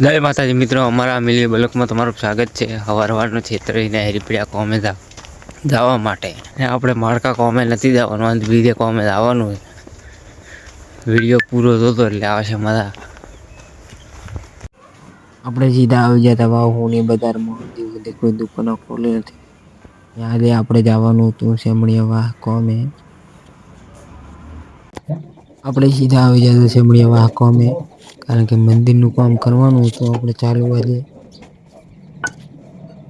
જય માતાજી મિત્રો, અમારા મિલી બ્લોકમાં તમારું સ્વાગત છે. હવાર હવારનું છેતરીને હેરીપડ્યા કોમે જવા માટે. અને આપણે માળકા કોમે નથી જવાનું બીજે કોમે જવાનું વીડિયો પૂરો થતો એટલે આવશે મજા. આપણે સીધા આવી ગયા હતા વાવની બજારમાં. જે બધી કોઈ દુકાનો ખોલી નથી. યારે આપણે જવાનું હતું સેમણીયા વાહ કોમે. આપણે સીધા આવી ગયા હતા વાહ કોમે. કારણ કે મંદિરનું કામ કરવાનું હતું આપણે ચાલુ આજે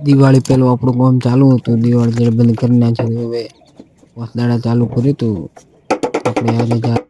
દિવાળી પહેલું આપણું કામ ચાલુ હતું દિવાળી જ્યારે બંધ કરી નાખ્યું હવે વસદાડા ચાલુ કર્યું હતું આપણે આજે જા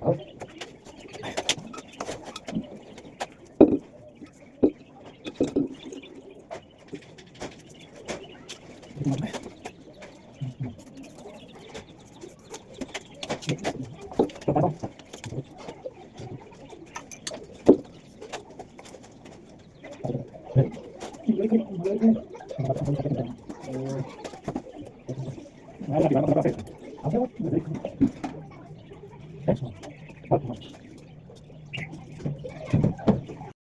Oh. Gracias.